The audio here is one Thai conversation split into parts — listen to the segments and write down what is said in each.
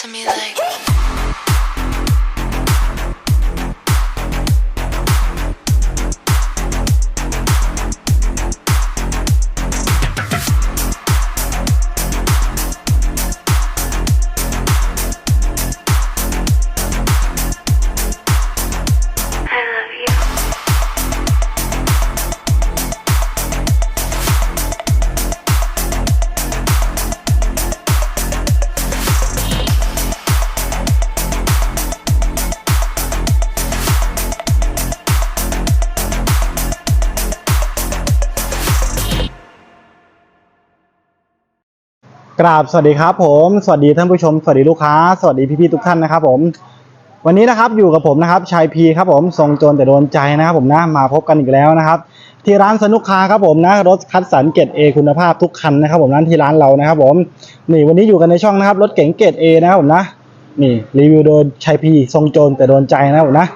to me like. กราบสวัสดีครับ ผมสวัสดีท่านผู้ชม สวัสดีลูกค้า สวัสดีพี่ๆทุกท่านนะครับผม วันนี้นะครับอยู่กับผมนะครับชายพีครับผมทรงโจรแต่โดนใจนะครับผมนะมาพบกันอีกแล้วนะครับ ที่ร้านสนุกคาครับผมนะรถคัดสรรเกรดเอคุณภาพทุกคันนะครับผมนั้นที่ร้านเรานะครับผมนี่วันนี้อยู่กันในช่องนะครับรถเก๋งเกรดเอนะครับผมนะนี่รีวิวโดยชายพีทรงโจรแต่โดนใจนะครับผมนะ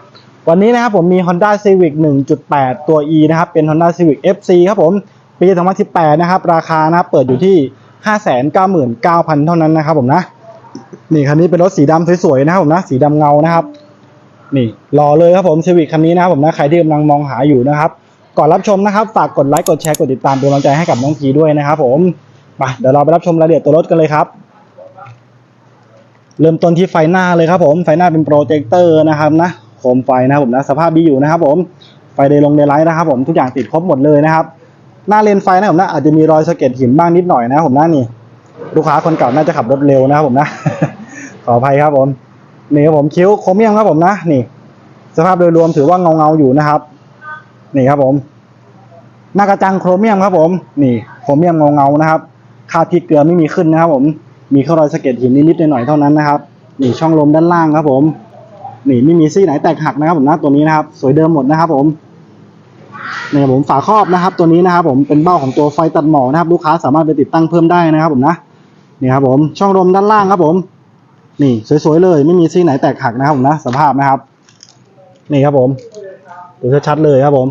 วันนี้นะครับผมมี Honda Civic 1.8 ตัว E นะครับเป็น Honda Civic FC ครับผมปี 2018 นะครับราคานะครับเปิดอยู่ที่ 599,000เท่านั้นนะครับผมนะ นี่คันนี้เป็นรถสีดำสวยๆนะครับผมนะ สีดำเงานะครับ นี่รอเลยครับผม Civic คันนี้นะครับผมนะ ใครที่กำลังมองหาอยู่นะครับ ก่อนรับชมนะครับฝากกดไลค์กดแชร์กดติดตามเป็นกำลังใจให้กับน้องพีด้วยนะครับผมมาเดี๋ยวเราไปรับชมรายละเอียดตัวรถกันเลยครับ เริ่มต้นที่ไฟหน้าเลยครับผมไฟหน้าเป็นโปรเจคเตอร์นะครับนะโคมไฟนะครับผมนะสภาพดีอยู่นะครับผมไฟเดย์ลงเดย์ไลท์นะครับผมทุกอย่างติดครบหมดเลยนะครับ หน้าเลนไฟนะผมนะอาจจะมีรอยสะเก็ดหินบ้างนิดหน่อยนะผมนะนี่ ลูกค้าคนเก่าน่าจะขับรถเร็วนะครับผมนะ ขออภัยครับผมนี่ครับผมคิ้วโครเมียมครับผมนะนี่ สภาพโดยรวมถือว่าเงาเงาอยู่นะครับ นี่ครับผม หน้ากระจังโครเมียมครับผม นี่โครเมียมเงาเงานะครับคาพริกเกลือไม่มีขึ้นนะครับ ผม มีแค่รอยสะเก็ดหินนิดๆหน่อยๆเท่านั้นนะครับนี่ช่องลมด้านล่างครับผม นี่ไม่มีซี่ไหนแตกหักนะครับผมนะตัวนี้นะครับ สวยเดิมหมดนะครับผม นี่ครับผมฝาครอบนะครับ ตัวนี้นะครับ ผมเป็นเบ้าของตัวไฟตัดหมอกนะครับ ลูกค้าสามารถไปติดตั้งเพิ่มได้นะครับ ผมนะนี่ครับผมช่องลมด้านล่างครับผม นี่สวยๆเลยไม่มีซี่ไหนแตกหักนะครับผมนะสภาพนะครับ นี่ครับผมดูชัดๆเลยครับผม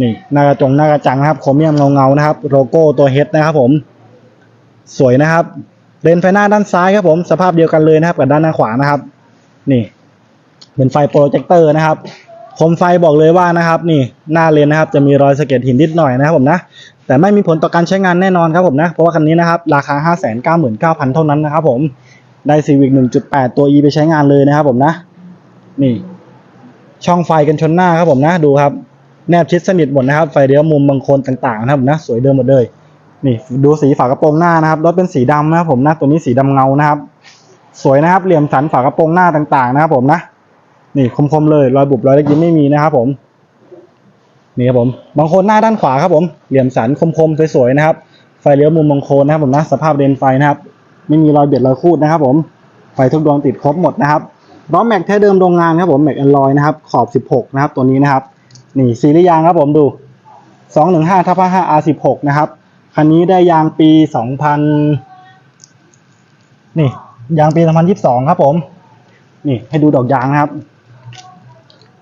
นี่หน้ากระจงหน้ากระจังนะครับโครเมียมเงาๆนะครับ โลโก้ตัวเฮดนะครับ ผม สวยนะครับเลนไฟหน้าด้านซ้ายครับผม สภาพเดียวกันเลยนะครับ กับด้านหน้าขวานะครับ นี่ เป็นไฟโปรเจคเตอร์นะครับ คมไฟบอกเลยว่านะครับนี่หน้าเลนนะครับจะมีรอยสะเก็ดหินนิดหน่อยนะครับผมนะแต่ไม่มีผลต่อการใช้งานแน่นอนครับผมนะเพราะว่าคันนี้นะครับราคา 599,000 เท่านั้นนะครับผมได้ Civic 1.8 ตัว E ไปใช้งานเลยนะครับผมนะ นี่ ช่องไฟกันชนหน้าครับผมนะดูครับ แนบชิดสนิทหมดนะครับ ไฟเลี้ยวมุมบางคนต่างๆนะครับผมนะ สวยเดิมหมดเลย นี่ดูสีฝากระโปรงหน้านะครับรถเป็นสีดำนะครับผมนะตัวนี้สีดำเงานะครับ สวยนะครับเหลี่ยมสันฝากระโปรงหน้าต่างๆนะครับผมนะ นี่คมๆเลยรอยบุบรอยเล็กยิ้มไม่มีนะครับผมนี่ครับผมบางคนหน้าด้านขวาครับผมเหลี่ยมสันคมๆสวยๆนะครับ ไฟเลี้ยวมุมบางโคนนะครับผมนะสภาพเลนไฟนะครับ ไม่มีรอยเบียดรอยคูดนะครับ ผมไฟทุกดวงติดครบหมดนะครับล้อแม็กแท้เดิมโรงงานครับผมแม็กอนลอยนะครับขอบ 16 นะครับ ตัวนี้นะครับ นี่ซีรีส์ยางครับผมดู 215ทับ5 R16 นะครับคันนี้ได้ยางปี 2000 นี่ยางปี 2022 ครับผม นี่ให้ดูดอกยางนะครับ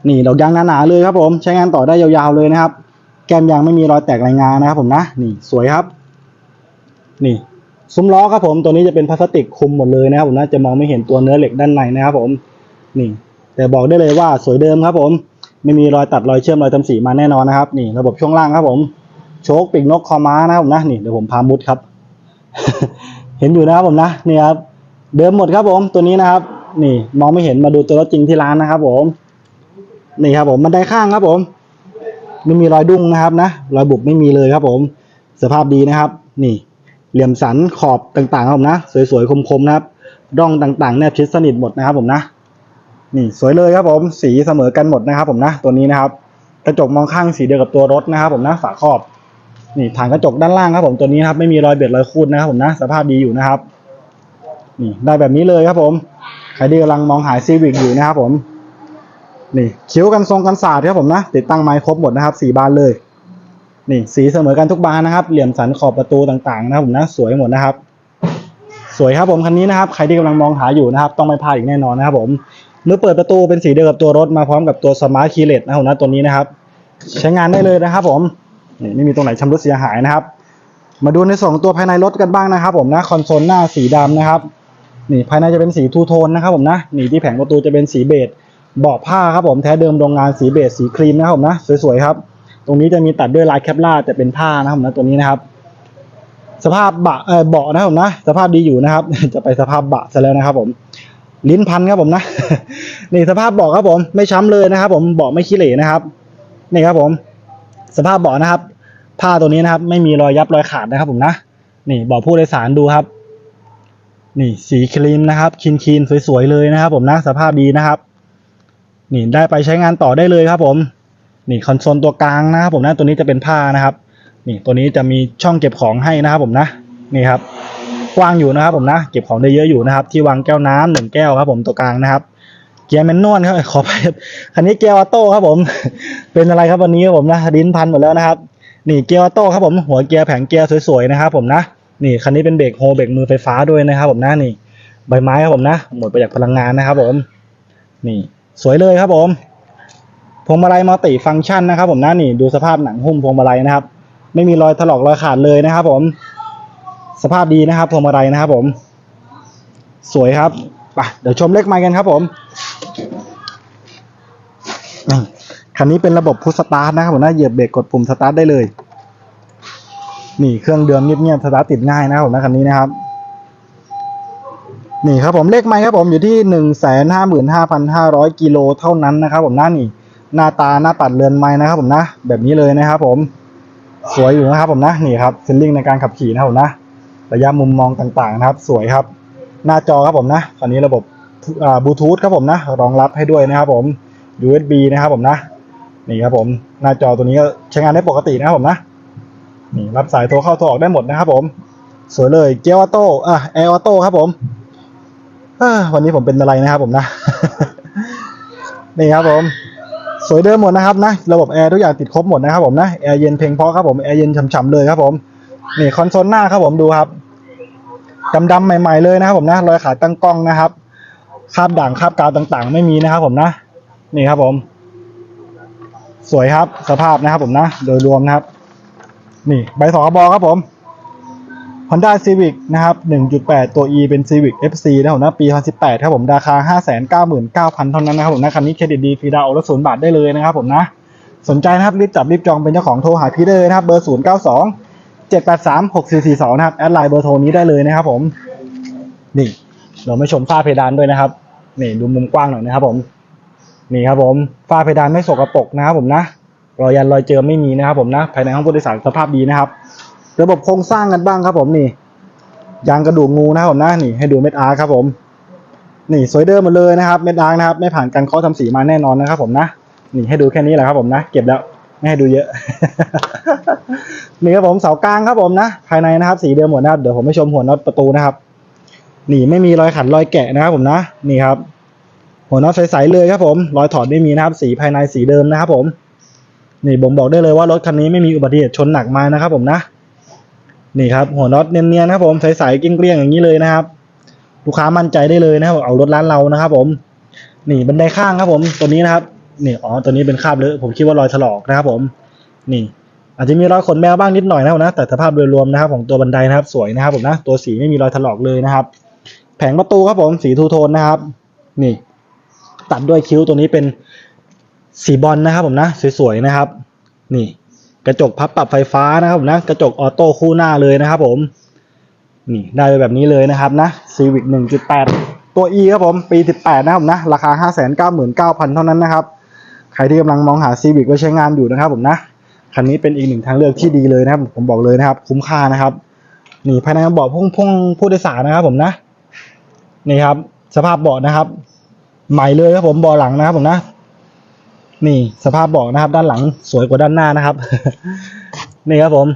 นี่ดอกยางหนาๆเลยครับผมใช้งานต่อได้ยาวๆเลยนะครับ แก้มยางไม่มีรอยแตกรายงานนะครับผมนะนี่สวยครับ นี่ซุ้มล้อครับผมตัวนี้จะเป็นพลาสติกคลุมหมดเลยนะครับผมนะจะมองไม่เห็นตัวเนื้อเหล็กด้านในนะครับผมนี่ แต่บอกได้เลยว่าสวยเดิมครับผม ไม่มีรอยตัดรอยเชื่อมรอยตำสีมาแน่นอนนะครับ นี่ระบบช่วงล่างครับผม โชคปีกนกคอม้านะครับผมนะนี่เดี๋ยวผมพามุดครับ เห็นอยู่นะครับผมนะนี่ครับเดิมหมดครับผมตัวนี้นะครับ นี่มองไม่เห็นมาดูตัวรถจริงที่ร้านนะครับผม นี่ครับผมบันไดข้างครับผม ไม่มีรอยดุ้งนะครับนะรอยบุบไม่มีเลยครับผม สภาพดีนะครับ นี่เหลี่ยมสันขอบต่างๆครับผมนะ สวยๆคมๆนะครับร่องต่างๆแนบชิดสนิทหมดนะครับผมนะ นี่สวยเลยครับผม สีเสมอกันหมดนะครับผมนะ ตัวนี้นะครับ กระจกมองข้างสีเดียวกับตัวรถนะครับผมนะฝาครอบ นี่ถังกระจกด้านล่างครับผมตัวนี้ครับไม่มีรอยเบียดรอยคูดนะครับผมนะ สภาพดีอยู่นะครับ นี่ได้แบบนี้เลยครับผม ใครที่กำลังมองหาซีวิกอยู่นะครับผม นี่คิ้วกันทรงกันศาสตร์ครับผมนะ ติดตั้งไม้ครบหมดนะครับสีบานเลย นี่สีเสมอกันทุกบานนะครับ เหลี่ยมสันขอบประตูต่างๆ นะครับผมนะสวยหมดนะครับ สวยครับผมคันนี้นะครับใครที่กำลังมองหาอยู่นะครับ ต้องไม่พลาดอีกแน่นอนนะครับผมเมื่อเปิดประตูเป็นสีเดียวกับตัวรถมาพร้อมกับตัวสมาร์ทคีย์เลสนะครับผมนะตัวนี้นะครับ ใช้งานได้เลยนะครับผมนี่ไม่มีตรงไหนชำรุดเสียหายนะครับ มาดูในส่วนของตัวภายในรถกันบ้างนะครับ ผมนะคอนโซลหน้าสีดำนะครับนี่ภายในจะเป็นสีทูโทนนะครับผมนะนี่ที่แผงประตูจะเป็นสีเบจ บาะผ้าครับผมแท้เดิมโรงงานสีเบจสีครีมนะครับผมนะสวยๆครับ ตรงนี้จะมีตัดด้วยลายแคปล่าแต่เป็นผ้านะครับผมนะตัวนี้นะครับ สภาพบะเออเบาะนะครับผมนะสภาพดีอยู่นะครับ จะไปสภาพบะซะแล้วนะครับ ผมลิ้นพันครับผมนะนี่สภาพเบาะครับผม ไม่ช้ำเลยนะครับ ผมเบาะไม่ขี้เหร่นะครับนี่ครับผม สภาพเบาะนะครับ ผ้าตัวนี้นะครับ ไม่มีรอยยับรอยขาดนะครับ ผมนะนี่เบาะผู้โดยสารดูครับ นี่สีครีมนะครับคินคีนๆสวยๆเลยนะครับ ผมนะสภาพดีนะครับ นี่ได้ไปใช้งานต่อได้เลยครับผมนี่คอนโซลตัวกลางนะครับผมนะตัวนี้จะเป็นผ้านะครับ นี่ตัวนี้จะมีช่องเก็บของให้นะครับผมนะนี่ครับกว้างอยู่นะครับผมนะ เก็บของได้เยอะอยู่นะครับ ที่วางแก้วน้ำหนึ่งแก้วครับ ผมตัวกลางนะครับ เกียร์แมนนวลครับขอไปคันนี้เกียร์ออโต้ครับผม เป็นอะไรครับวันนี้ครับผมนะลิ้นพันหมดแล้วนะครับ นี่เกียร์ออโต้ครับผมหัวเกียร์แผงเกียร์สวยๆนะครับ ผมนะนี่คันนี้เป็นเบรกโฮเบรกมือไฟฟ้าด้วยนะครับ ผมนะนี่ ใบไม้ครับผมนะ หมดประหยัดพลังงานนะครับ ผม นี่ สวยเลยครับผมพวงมาลัยมัลติฟังก์ชันนะครับ ผมนะนี่ดูสภาพหนังหุ้มพวงมาลัยนะครับ ไม่มีรอยถลอกรอยขาดเลยนะครับ ผมสภาพดีนะครับพวงมาลัยนะครับ ผม สวยครับไปเดี๋ยวชมเลขไมค์กันครับ ผมนี่คันนี้เป็นระบบพุชสตาร์ทนะครับผมนะเหยียบเบรกกดปุ่มสตาร์ทได้เลย นี่เครื่องเดิมเงียบๆสตาร์ทติดง่ายนะครับผมนะคันนี้นะครับ นี่ครับผมเลขไมค์ครับผมอยู่ที่หนึ่งแสนห้าหมื่นห้าพันห้าร้อยกิโลเท่านั้นนะครับ ผมหน้านี่หน้าตาหน้าปัดเรือนไม้นะครับ ผมนะ แบบนี้เลยนะครับ ผมสวยอยู่นะครับผมนะนี่ครับฟิลลิ่งในการขับขี่นะครับผมนะระยะมุมมองต่างๆนะครับ สวยครับ หน้าจอครับผมนะคันนี้ระบบอ่าบลูทูธครับผมนะ รองรับให้ด้วยนะครับ ผม USB นะครับผมนะนี่ครับผมหน้าจอตัวนี้ก็ใช้งานได้ปกตินะครับผมนะนี่รับสายโทรเข้าโทรออกได้หมดนะครับ ผม สวยเลยเกียร์ออโต้อะแอร์ออโต้ครับผม วันนี้ผมเป็นอะไรนะครับผมนะ นี่ครับผม สวยเดิมหมดนะครับนะ ระบบแอร์ทุกอย่างติดครบหมดนะครับผมนะ แอร์เย็นเพลงเพราะครับผม แอร์เย็นฉ่ำๆเลยครับผม นี่คอนโซลหน้าครับผมดูครับ ดำๆใหม่ ๆเลยนะครับผมนะ รอยขาตั้งกล้องนะครับ คาบด่างคาบกาวต่างๆ ไม่มีนะครับผมนะ นี่ครับผม สวยครับ สภาพนะครับผมนะ โดยรวมนะครับ นี่ใบสองบอครับผม Honda Civic นะครับ 1.8 ตัว E เป็น Civic FC นะครับผมนะปี 2018 ครับผม ราคา 599,000 เท่านั้นนะครับผมนะคันนี้เครดิตดีฟรีดาวน์รถศูนย์บาทได้เลยนะครับผมนะ สนใจนะครับรีบจับรีบจองเป็นเจ้าของโทรหาพี่เลยนะครับเบอร์ 092 783 6442 นะครับ แอดไลน์เบอร์โทรนี้ได้เลยนะครับผม นี่ เราไม่ชมฝ้าเพดานด้วยนะครับ นี่ดูมุมกว้างหน่อยนะครับผม นี่ครับผม ฝ้าเพดานไม่สกปรกนะครับผมนะ รอยยันรอยเจิมไม่มีนะครับผมนะ ภายในห้องผู้โดยสารสภาพดีนะครับ ระบบโครงสร้างกันบ้างครับผมนี่ยางกระดูกงูนะครับผมนะนี่ให้ดูเม็ดอาร์ครับผม นี่สวยเดิมหมดเลยนะครับเม็ดอาร์นะครับ ไม่ผ่านการเคาะทำสีมาแน่นอนนะครับผมนะนี่ให้ดูแค่นี้แหละครับผมนะ เก็บแล้วไม่ให้ดูเยอะ นี่ครับผมเสากลางครับผมนะ ภายในนะครับ สีเดิมหมดนะครับเดี๋ยวผมไปชมหัวน็อตประตูนะครับ นี่ไม่มีรอยขันรอยแกะนะครับผมนะ นี่ครับ หัวน็อตใสๆเลยครับผม รอยถอดไม่มีนะครับ สีภายในสีเดิมนะครับผม นี่บ่งบอกได้เลยว่ารถคันนี้ไม่มีอุบัติเหตุชนหนักมานะครับผมนะ นี่ครับหัวน็อตเนียนๆนะครับผมใสๆเกลี้ยงๆอย่างนี้เลยนะครับ ลูกค้ามั่นใจได้เลยนะครับเอารถร้านเรานะครับ ผม นี่บันไดข้างครับผมตัวนี้นะครับนี่อ๋อตัวนี้เป็นคราบเลอะผมคิดว่ารอยถลอกนะครับผม นี่ อาจจะมีรอยขนแมวบ้างนิดหน่อยนะครับนะแต่สภาพโดยรวมนะครับ ของตัวบันไดนะครับ สวยนะครับ ผมนะตัวสีไม่มีรอยถลอกเลยนะครับ แผงประตูครับผมสีทูโทนนะครับ นี่ ตัดด้วยคิ้วตัวนี้เป็นสีบอลนะครับ ผมนะสวยๆนะครับ นี่ กระจกพับปรับไฟฟ้านะครับผมนะกระจกออโต้คู่หน้าเลยนะครับผมนี่ได้ไปแบบนี้เลยนะครับนะ Civic 1.8 ตัว E ครับผม ปี 18 นะครับผมนะ ราคา 599,000 เท่านั้นนะครับ ใครที่กำลังมองหา Civic ไว้ใช้งานอยู่นะครับผมนะ คันนี้เป็นอีกหนึ่งทางเลือกที่ดีเลยนะครับ ผมบอกเลยนะครับ คุ้มค่านะครับ นี่ภายในเบาะพุ่งพุ่งผู้โดยสารนะครับผมนะ นี่ครับ สภาพเบาะนะครับ ใหม่เลยครับผมเบาะหลังนะครับผมนะ นี่สภาพบาะนะครับ ด้านหลังสวยกว่าด้านหน้านะครับ นี่ครับผม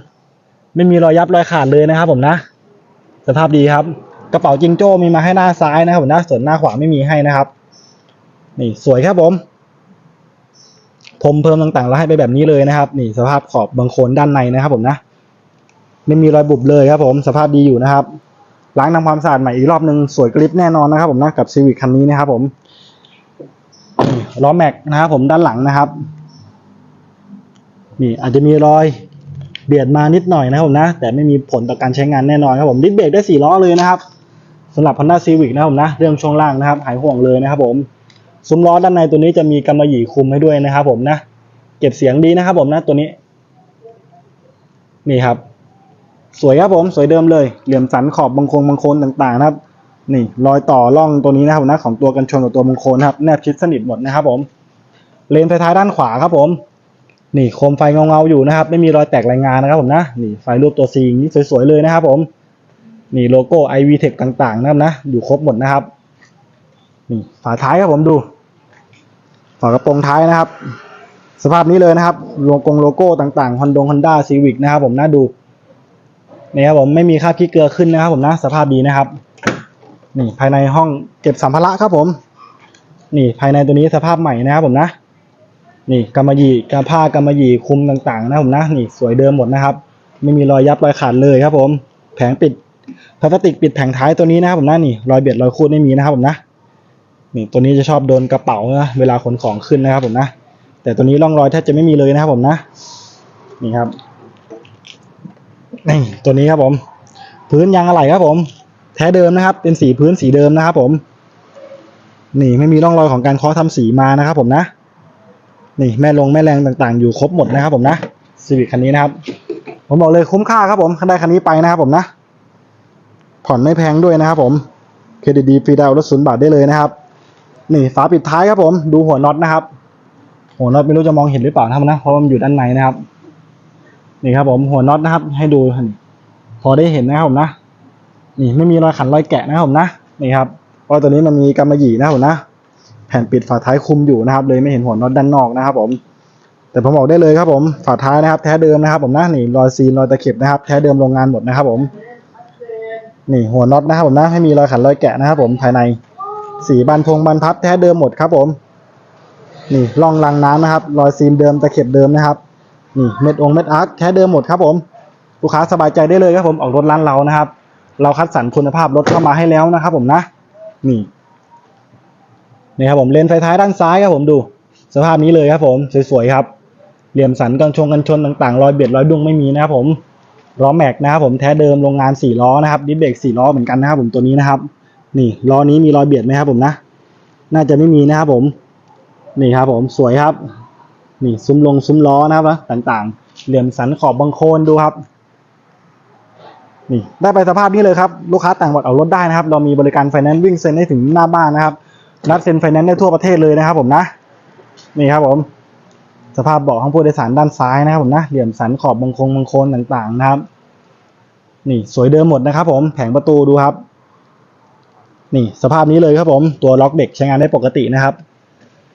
ไม่มีรอยยับรอยขาดเลยนะครับ ผมนะ สภาพดีครับ กระเป๋าจิงโจ้มีมาให้หน้าซ้ายนะครับผมนะส่วนหน้าขวาไม่มีให้นะครับ นี่สวยครับผมผมเพิ่มต่างๆ แล้วให้ไปแบบนี้เลยนะครับ นี่สภาพขอบบางโคนด้านในนะครับ ผมนะไม่มีรอยบุบเลยครับ ผมสภาพดีอยู่นะครับล้างทำความสะอาดใหม่อีกรอบนึงสวยกริบแน่นอนนะครับ ผมนะกับซีวิคคันนี้นะครับผม ล้อแม็กนะครับผมด้านหลังนะครับ นี่อาจจะมีรอยเบียดมานิดหน่อยนะครับผมนะ แต่ไม่มีผลต่อการใช้งานแน่นอนครับผมดิสเบรกได้สี่ล้อเลยนะครับสำหรับ Honda Civic นะครับผมนะเรื่องช่วงล่างนะครับหายห่วงเลยนะครับผมซุ้มล้อด้านในตัวนี้จะมีกำมะหยี่คุมให้ด้วยนะครับผมนะ เก็บเสียงดีนะครับผมนะตัวนี้ นี่ครับ สวยครับผมสวยเดิมเลย เหลี่ยมสันขอบบางโคงบางโคนต่างๆนะครับ นี่รอยต่อร่องตัวนี้นะครับนะของตัวกันชนกับตัวบางคนนะครับแนบชิดสนิทหมดนะครับผมเลนไฟท้ายด้านขวาครับผม นี่โคมไฟเงาๆอยู่นะครับ ไม่มีรอยแตกรายงานนะครับผมนะนี่ไฟรูปตัวซีนี่สวยๆเลยนะครับผมนี่โลโก้ IV Tech ต่างๆนะครับนะอยู่ครบหมดนะครับนี่ฝาท้ายครับผมดู ฝากระโปรงท้ายนะครับ สภาพนี้เลยนะครับโลโก้โลโก้ต่างๆฮอนดงฮอนด้าซีวิกนะครับผมน่าดูนี่ครับผมไม่มีค่าบขี้เกลือขึ้นนะครับผมนะสภาพดีนะครับ นี่ภายในห้องเก็บสัมภาระครับผม นี่ภายในตัวนี้สภาพใหม่นะครับผมนะ นี่กำมะหยี่กำผ้ากำมะหยี่คุมต่างๆ นะผมนะ นี่สวยเดิมหมดนะครับ ไม่มีรอยยับรอยขาดเลยครับผม แผงปิดพลาสติกปิดแผงท้ายตัวนี้นะครับผมนะนี่รอยเบียดรอยคูดไม่มีนะครับผมนะ นี่ตัวนี้จะชอบโดนกระเป๋านะเวลาขนของขึ้นนะครับผมนะ แต่ตัวนี้ร่องรอยแทบจะไม่มีเลยนะครับผมนะ นี่ครับนี่ตัวนี้ครับผม พื้นยางอะไหล่ครับผม แท้เดิมนะครับ เป็นสีพื้นสีเดิมนะครับ ผม นี่ไม่มีร่องรอยของการเคาะทำสีมานะครับ ผมนะ นี่แม่ลงแม่แรงต่างๆ อยู่ครบหมดนะครับ ผมนะซีวิคคันนี้นะครับ ผมบอกเลยคุ้มค่าครับผมได้คันนี้ไปนะครับผมนะ ผ่อนไม่แพงด้วยนะครับผมเครดิตดีฟรีดาวรถศูนย์บาทได้เลยนะครับ นี่ฝาปิดท้ายครับผม ดูหัวน็อตนะครับ หัวน็อตไม่รู้จะมองเห็นหรือเปล่านะครับนะเพราะมันอยู่ด้านในนะครับ นี่ครับผมหัวน็อตนะครับ ให้ดูพอได้เห็นนะครับผมนะ นี่ไม่มีรอยขันรอยแกะนะครับผมนะนี่ครับเพราะตัวนี้มันมีกำมะหยี่นะครับผมนะแผ่นปิดฝาท้ายคุมอยู่นะครับ เลยไม่เห็นหัวน็อตด้านนอกนะครับ ผม แต่ผมบอกได้เลยครับผมฝาท้ายนะครับ แท้เดิมนะครับ ผมนะนี่รอยซีนรอยตะเข็บนะครับ แท้เดิมโรงงานหมดนะครับ ผม นี่หัวน็อตนะครับ ผมนะไม่มีรอยขันรอยแกะนะครับ ผมภายในสีบานพงบานพับแท้เดิมหมดครับ ผม นี่ร่องรางน้ำนะครับ รอยซีนเดิมตะเข็บเดิมนะครับนี่เม็ดองเม็ดอาร์ตแท้เดิมหมดครับ ผมลูกค้าสบายใจได้เลยครับผมออกรถร้านเรานะครับ เราคัดสรรคุณภาพรถเข้ามาให้แล้วนะครับ ผมนะนี่นี่ครับผมเลนไฟท้ายด้านซ้ายครับผมดู สภาพนี้เลยครับ ผมสวยๆครับ เหลี่ยมสันกันชงกันชนต่างๆรอยเบียดรอยดุ้งไม่มีนะครับผมล้อแม็กนะครับผมแท้เดิมโรงงานสี่ล้อนะครับดิสเบรกสี่ล้อเหมือนกันนะครับ ผมตัวนี้นะครับ นี่ล้อนี้มีรอยเบียดไหมครับ ผมนะ น่าจะไม่มีนะครับผม นี่ครับ ผมสวยครับ นี่ซุ้มลงซุ้มล้อนะครับนะต่างๆ เหลี่ยมสันขอบบางโคนดูครับ นี่ได้ไปสภาพนี้เลยครับ ลูกค้าต่างจังหวัดเอารถได้นะครับ เรามีบริการไฟแนนซ์วิ่งเซ็นให้ถึงหน้าบ้านนะครับ นัดเซ็นไฟแนนซ์ได้ทั่วประเทศเลยนะครับผมนะ นี่ครับผม สภาพเบาะห้องผู้โดยสารด้านซ้ายนะครับผมนะ เหลี่ยมสันขอบบางคงบางคนต่างๆนะครับ นี่สวยเดิมหมดนะครับ ผม แผงประตูดูครับ นี่สภาพนี้เลยครับผม ตัวล็อกเด็กใช้งานได้ปกตินะครับ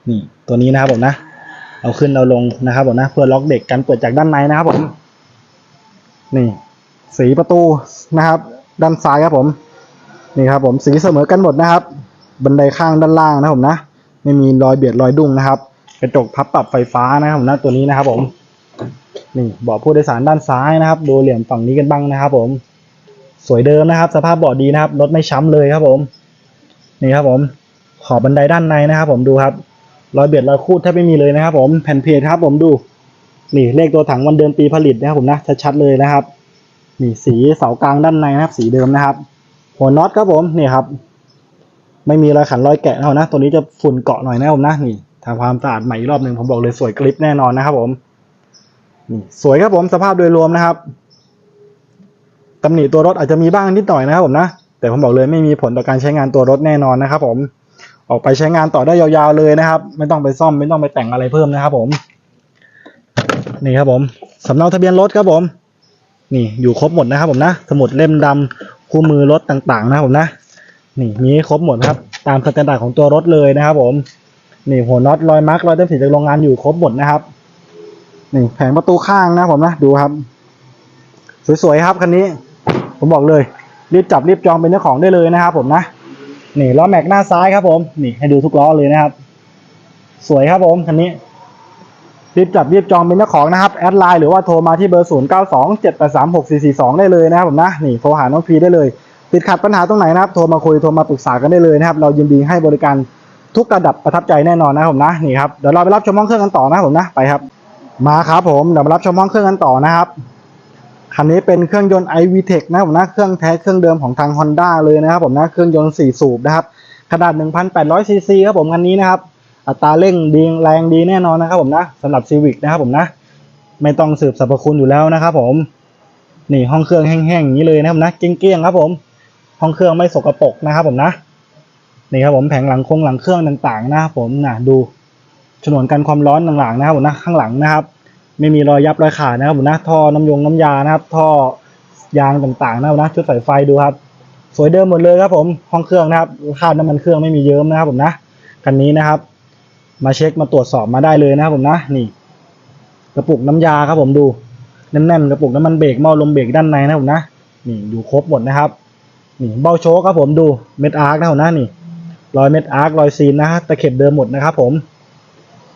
นี่ตัวนี้นะครับผมนะ เอาขึ้นเอาลงนะครับผมนะ เพื่อล็อกเด็กกันเปิดจากด้านในนะครับผม นี่ สีประตูนะครับ ด้านซ้ายครับผมนี่ครับผมสีเสมอกันหมดนะครับ บันไดข้างด้านล่างนะผมนะไม่มีรอยเบียดรอยดุ้งนะครับ กระจกพับปรับไฟฟ้านะครับผมนะตัวนี้นะครับผมนี่เบาะผู้โดยสารด้านซ้ายนะครับ ดูเหลี่ยมฝั่งนี้กันบ้างนะครับ ผม สวยเดิมนะครับ สภาพเบาะดีนะครับรถไม่ช้ำเลยครับผม นี่ครับผม ขอบบันไดด้านในนะครับ ผมดูครับรอยเบียดรอยคูดแทบไม่มีเลยนะครับ ผมแผ่นเพจครับ ผมดู นี่เลขตัวถังวันเดือนปีผลิตนะครับผมนะชัดๆเลยนะครับ นี่สีเสากลางด้านในนะครับ สีเดิมนะครับ หัวน็อตครับผมนี่ครับ ไม่มีรอยขันรอยแกะนะครับนะตัวนี้จะฝุ่นเกาะหน่อยนะผมนะนี่ทำความสะอาดใหม่อีกรอบหนึ่งผมบอกเลยสวยกริปแน่นอนนะครับผมนี่สวยครับผมสภาพโดยรวมนะครับตำหนิตัวรถอาจจะมีบ้างนิดหน่อยนะครับผมนะแต่ผมบอกเลยไม่มีผลต่อการใช้งานตัวรถแน่นอนนะครับ ผมออกไปใช้งานต่อได้ยาวๆเลยนะครับ ไม่ต้องไปซ่อมไม่ต้องไปแต่งอะไรเพิ่มนะครับ ผม นี่ครับผมสำเนาทะเบียนรถครับผม นี่อยู่ครบหมดนะครับผมนะ สมุดเล่มดำคู่มือรถต่างๆ นะครับผมนะนี่มีให้ครบหมดครับ ตามสแตนดาร์ดของตัวรถเลยนะครับผมนี่หัวน็อตรอยมาร์กรอยเต็มสีจากโรงงานอยู่ครบหมดนะครับนี่แผงประตูข้างนะผมนะดูครับ สวยๆครับคันนี้ ผมบอกเลย รีบจับรีบจองเป็นเจ้าของได้เลยนะครับผมนะนี่ล้อแม็กหน้าซ้ายครับผม นี่ให้ดูทุกล้อเลยนะครับ สวยครับผมคันนี้ รีบจับรีบจองเป็นเจ้าของนะครับแอดไลน์หรือว่าโทรมาที่เบอร์ 0 9 2 7 8 3 6 4 4 2 ได้เลยนะครับผมนะนี่โทรหาน้องพีได้เลย ติดขัดปัญหาตรงไหนนะครับ โทรมาคุยโทรมาปรึกษากันได้เลยนะครับ เรายินดีให้บริการทุกระดับประทับใจแน่นอนนะครับผมนะนี่ครับเดี๋ยวเราไปรับชมห้องเครื่องกันต่อนะครับผมนะไปครับ มาครับผมเดี๋ยวมารับชมห้องเครื่องกันต่อนะครับคันนี้เป็นเครื่องยนต์ iVTEC นะครับผมนะเครื่องแท้เครื่องเดิมของทาง Honda เลยนะครับผมนะเครื่องยนต์4สูบนะครับขนาด 1,800ซีซีครับผมคันนี้นะครับ อัตราเร่งดีแรงดีแน่นอนนะครับผมนะสำหรับ Civic นะครับผมนะ ไม่ต้องสืบสรรพคุณอยู่แล้วนะครับผมนี่ห้องเครื่องแห้งๆอย่างนี้เลยนะครับนะเกลี้ยงๆครับผม ห้องเครื่องไม่สกปรกนะครับผมนะนี่ครับผมแผงหลังคงหลังเครื่องต่างๆ นะครับผมนะดูฉนวนกันความร้อนต่างๆนะครับผมนะข้างหลังนะครับ ไม่มีรอยยับรอยขาดนะครับผมนะท่อน้ำยงน้ำยานะครับ ท่อยางต่างๆนะครับนะชุดสายไฟดูครับ สวยเดิมหมดเลยครับผมห้องเครื่องนะครับคราบน้ำมันเครื่องไม่มีเยิ้มนะครับผมนะคันนี้นะครับ มาเช็คมาตรวจสอบมาได้เลยนะครับผมนะนี่ กระปุกน้ำยาครับผมดูแน่นๆกระปุกน้ำมันเบรกหม้อลมเบรกด้านในนะผมนะนี่ดูครบหมดนะครับนี่เบ้าโชคครับผมดูเม็ดอาร์คนะผมนะนี่รอยเม็ดอาร์ครอยซีนนะฮะตะเข็บเดิมหมดนะครับผม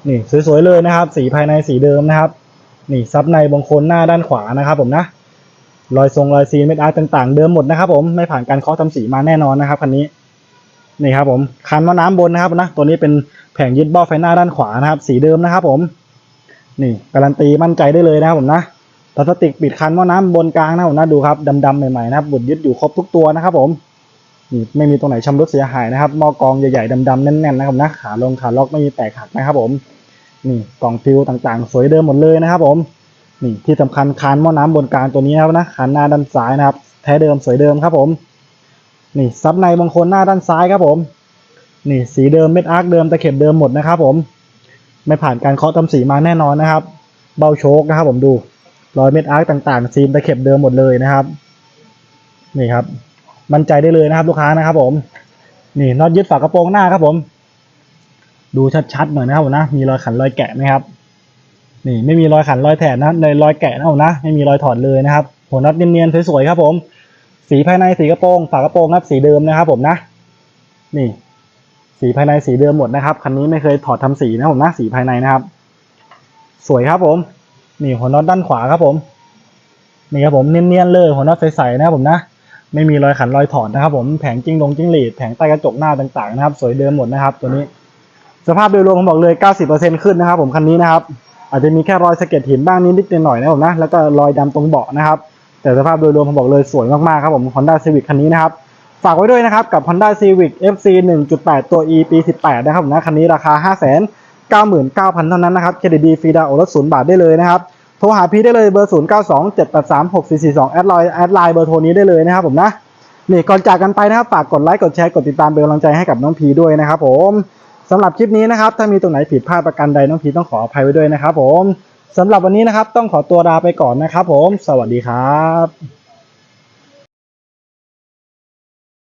นี่สวยๆเลยนะครับ สีภายในสีเดิมนะครับ นี่ซับในบางคนหน้าด้านขวานะครับ ผมนะรอยทรงรอยซีนเม็ดอาร์คต่างๆ เดิมหมดนะครับผมไม่ผ่านการเคาะทำสีมาแน่นอนนะครับคันนี้ นี่ครับผมคันว่าน้ำบนนะครับนะตัวนี้เป็นแผงยึดเบ้าไฟหน้าด้านขวานะครับ สีเดิมนะครับผม นี่การันตีมั่นใจได้เลยนะครับผมนะพลาสติกปิดคันม้อน้ำบนกลางนะครับผมนะดูครับดำๆใหม่ๆนะครับบุดยึดอยู่ครบทุกตัวนะครับผมนี่ไม่มีตรงไหนชำรุดเสียหายนะครับหม้อกรองใหญ่ๆดำๆแน่นๆนะครับนะขาลงขาล็อกไม่มีแตกหักนะครับผมนี่กล่องฟิวต่างๆ สวยเดิมหมดเลยนะครับผมนี่ที่สำคัญคานหม้อน้ำบนกลางตัวนี้นะครับนะคานหน้าด้านซ้ายนะครับ แท้เดิมสวยเดิมครับผม นี่ซับในบางคนหน้าด้านซ้ายครับผม นี่สีเดิมเม็ดอาร์คเดิมตะเข็บเดิมหมดนะครับผมไม่ผ่านการเคาะทำสีมาแน่นอนนะครับ เบาโชคนะครับผมดูรอยเม็ดอาร์คต่างๆซีนตะเข็บเดิมหมดเลยนะครับ นี่ครับ มั่นใจได้เลยนะครับลูกค้านะครับ ผม นี่น็อตยึดฝากระโปรงหน้าครับผม ดูชัดๆหน่อยนะครับผมนะ มีรอยขันรอยแกะไหมครับ นี่ไม่มีรอยขันรอยแถนนะเลยรอยแกะนะผมนะ ไม่มีรอยถอดเลยนะครับหัวน็อตเนียนๆสวยๆครับผม สีภายในสีกระโปรงฝากระโปรงครับสีเดิมนะครับผมนะ นี่ สีภายในสีเดิมหมดนะครับคันนี้ไม่เคยถอดทำสีนะผมนะสีภายในนะครับ สวยครับผม นี่หัวน็อตด้านขวาครับผม นี่ครับผมเนียนๆเลยหัวน็อตใสๆนะครับผมนะ ไม่มีรอยขันรอยถอดนะครับ ผมแผงจิ้งลงจิ้งหรีดแผงใต้กระจกหน้าต่างๆนะครับ สวยเดิมหมดนะครับ ตัวนี้ สภาพโดยรวมผมบอกเลย 90%ขึ้นนะครับ ผมคันนี้นะครับอาจจะมีแค่รอยสะเก็ดหินบ้างนิดๆหน่อยนะผมนะแล้วก็รอยดำตรงเบาะนะครับ แต่สภาพโดยรวมผมบอกเลยสวยมากๆครับผม Honda Civic คันนี้นะครับ ฝากไว้ด้วยนะครับ กับ Honda Civic FC 1.8 ตัว E ปี 18 นะครับผมนะคันนี้ราคา599,000 เท่านั้นนะครับเครดิตดีฟรีดาวน์โอรถศูนย์บาทได้เลยนะครับ โทรหาพี่ได้เลยเบอร์ 0927836442 แอดไลน์แอดไลน์เบอร์โทรนี้ได้เลยนะครับผมนะ นี่ก่อนจากกันไปนะครับฝากกดไลค์กดแชร์กดติดตามเป็นกำลังใจให้กับน้องพีด้วยนะครับผมสำหรับคลิปนี้นะครับถ้ามีตรงไหนผิดพลาดประการใดน้องพีต้องขออภัยไว้ด้วยนะครับผม สำหรับวันนี้นะครับต้องขอตัวลาไปก่อนนะครับผม สวัสดีครับ